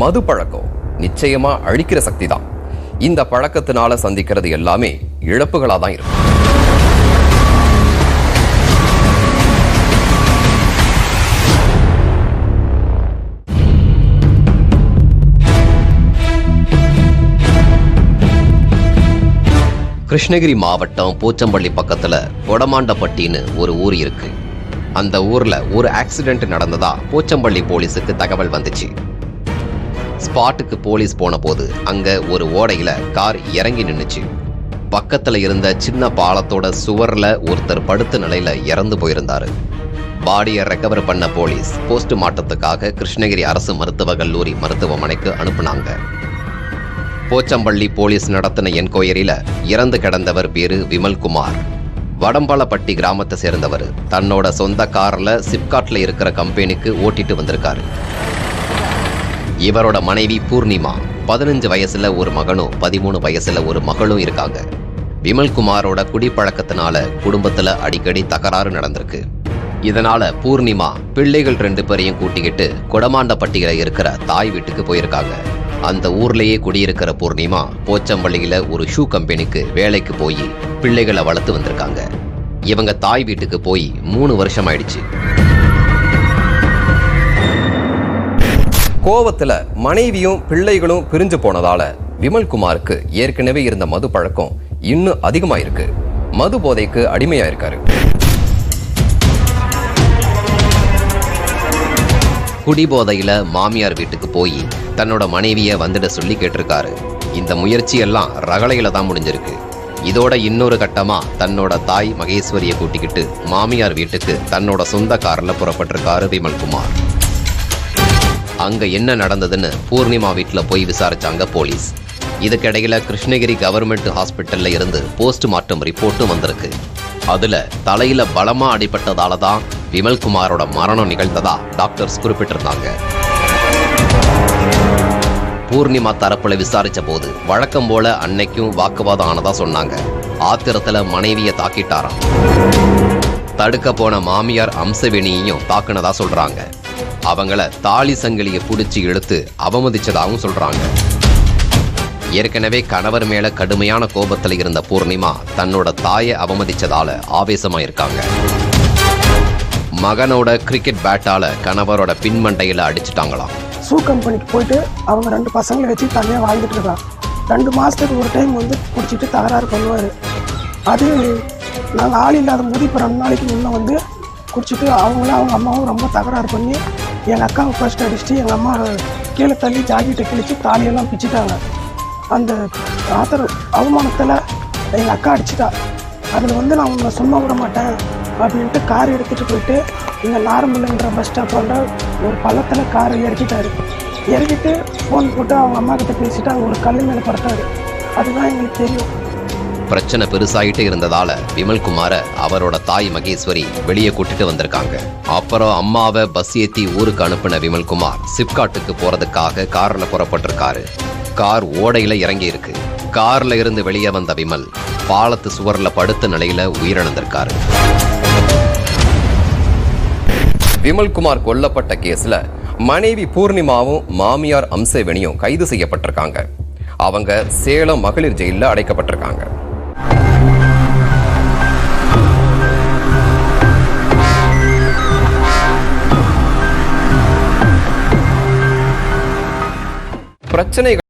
மது பழக்கம் நிச்சயமா அழிக்கிற சக்தி தான் இந்த பழக்கத்தினால சந்திக்கிறது எல்லாமே இழப்புகளா தான் இருக்கும். கிருஷ்ணகிரி மாவட்டம் போச்சம்பள்ளி பக்கத்துல கொடமாண்டப்பட்டின்னு ஒரு ஊர் இருக்கு. அந்த ஊர்ல ஒரு ஆக்சிடென்ட் நடந்ததா போச்சம்பள்ளி போலீஸுக்கு தகவல் வந்துச்சு. ஸ்பாட்டுக்கு போலீஸ் போன போது அங்க ஒரு ஓடையில கார் இறங்கி நின்றுச்சு பக்கத்துல இருந்த சின்ன பாலத்தோட சுவர்ல ஒருத்தர் படுத்த நிலையில இறந்து போயிருந்தாரு. பாடியை ரெக்கவர் பண்ண போலீஸ் போஸ்ட்மார்ட்டத்துக்காக கிருஷ்ணகிரி அரசு மருத்துவக் கல்லூரி மருத்துவமனைக்கு அனுப்புனாங்க. போச்சம்பள்ளி போலீஸ் நடத்தின என்கொயரியில இறந்து கிடந்தவர் பேரு விமல்குமார். வடம்பாலப்பட்டி கிராமத்தை சேர்ந்தவர். தன்னோட சொந்த கார்ல சிப்காட்ல இருக்கிற கம்பெனிக்கு ஓட்டிட்டு வந்திருக்காரு. இவரோட மனைவி பூர்ணிமா. பதினஞ்சு வயசுல ஒரு மகனும் பதிமூணு வயசுல ஒரு மகளும் இருக்காங்க. விமல்குமாரோட குடிப்பழக்கத்தினால குடும்பத்துல அடிக்கடி தகராறு நடந்திருக்கு. இதனால பூர்ணிமா பிள்ளைகள் ரெண்டு பேரையும் கூட்டிக்கிட்டு கொடமாண்டப்பட்டியில இருக்கிற தாய் வீட்டுக்கு போயிருக்காங்க. அந்த ஊர்லயே குடியிருக்கிற பூர்ணிமா போச்சம்பள்ளியில ஒரு ஷூ கம்பெனிக்கு வேலைக்கு போய் பிள்ளைகளை வளர்த்து வந்திருக்காங்க. இவங்க தாய் வீட்டுக்கு போய் மூணு வருஷம் ஆயிடுச்சு கோவத்துல மனைவியும் பிள்ளைகளும் பிரிஞ்சு போனதால விமல்குமாருக்கு ஏற்கனவே இருந்த மது பழக்கம் இன்னும் அதிகமாயிருக்கு. மது போதைக்கு அடிமையா இருக்காரு குடிபோதையில மாமியார் வீட்டுக்கு போய் தன்னோட மனைவிய வந்துட சொல்லி கேட்டிருக்காரு. இந்த முயற்சி எல்லாம் ரகளையில தான் முடிஞ்சிருக்கு. இதோட இன்னொரு கட்டமா தன்னோட தாய் மகேஸ்வரியை கூட்டிக்கிட்டு மாமியார் வீட்டுக்கு தன்னோட சொந்த காரில் புறப்பட்டிருக்காரு விமல்குமார். அங்க என்ன நடந்ததுன்னு பூர்ணிமா வீட்டில் போய் விசாரிச்சாங்க போலீஸ். இதுக்கிடையில கிருஷ்ணகிரி கவர்மெண்ட் ஹாஸ்பிட்டல்ல இருந்து போஸ்ட்மார்ட்டம் ரிப்போர்ட்டும் வந்திருக்கு. அதுல தலையில பலமா அடிபட்டதால தான் விமல்குமாரோட மரணம் நிகழ்ந்ததா டாக்டர்ஸ் குறிப்பிட்டிருந்தாங்க. பூர்ணிமா தரப்புல விசாரிச்ச போது வழக்கம் போல அன்னைக்கும் வாக்குவாதம் ஆனதா சொன்னாங்க. ஆத்திரத்துல மனைவிய தாக்கிட்டாராம். தடுக்க போன மாமியார் அம்சவேணியையும் தாக்குனதா சொல்றாங்க. அவங்கள தாலி சங்கிலியை பிடிச்சி இழுத்து அவமதிச்சதாகவும் சொல்றாங்க. ஏற்கனவே கணவர் மேல கடுமையான கோபத்தில் இருந்த பூர்ணிமா தன்னோட தாயை அவமதிச்சதால ஆவேசமா இருக்காங்க மகனோட கிரிக்கெட் பேட்டால கணவரோட பின்மண்டையில அடிச்சிட்டாங்களாம். ஷூ கம்பெனிக்கு போயிட்டு அவங்க ரெண்டு பசங்களை வச்சு தனியாக வாழ்ந்துட்டு இருக்கான் ரெண்டு மாதத்துக்கு ஒரு டைம் வந்து குடிச்சிட்டு தகராறு பண்ணுவார். அது நாங்கள் ஆள் இல்லாத போது இப்போ ரெண்டு நாளைக்கு முன்னே வந்து குடிச்சிட்டு அவங்களும் அவங்க அம்மாவும் ரொம்ப தகராறு பண்ணி எங்கள் அக்காவை ஃபர்ஸ்ட் அடிச்சுட்டு எங்கள் அம்மா கீழே தள்ளி ஜாக்கெட்டை கிழிச்சு தாலியெல்லாம் பிச்சுட்டாங்க. அந்த ஆத்திர அவமானத்தில் எங்கள் அக்கா அடிச்சிட்டா. அதில் வந்து நான் உங்களை சும்மா விட மாட்டேன் அப்படின்ட்டு கார் எடுத்துகிட்டு போயிட்டு இங்கே நார்மலுன்ற பஸ் ஸ்டாப்போட ஒரு பள்ளத்தில் காரை இறக்கிட்டாரு. இறக்கிட்டு ஃபோன் போட்டு அவங்க அம்மா கிட்ட பேசிட்டு அவங்க ஒரு கல் மேலே படுத்தாரு. அதுதான் எங்களுக்கு தெரியும். பிரச்சனை பெருசாயிட்டு இருந்ததால விமல்குமார அவரோட தாய் மகேஸ்வரி வெளியே கூட்டிட்டு வந்திருக்காங்க. அப்புறம் அம்மாவை பஸ் ஏத்தி ஊருக்கு அனுப்பின விமல்குமார் சிப்காட்டுக்கு போறதுக்காக கார்ல புறப்பட்டிருக்காரு. கார் ஓடையில இறங்கி இருக்கு கார்ல இருந்து வெளியே வந்த விமல் பாலத்து சுவர்ல படுத்த நிலையில உயிரிழந்திருக்காரு. விமல்குமார் கொல்லப்பட்ட கேஸ்ல மனைவி பூர்ணிமாவும் மாமியார் அம்சவேணியும் கைது செய்யப்பட்டிருக்காங்க. அவங்க சேலம் மகளிர் ஜெயிலில் அடைக்கப்பட்டிருக்காங்க. பிரச்சனைகள்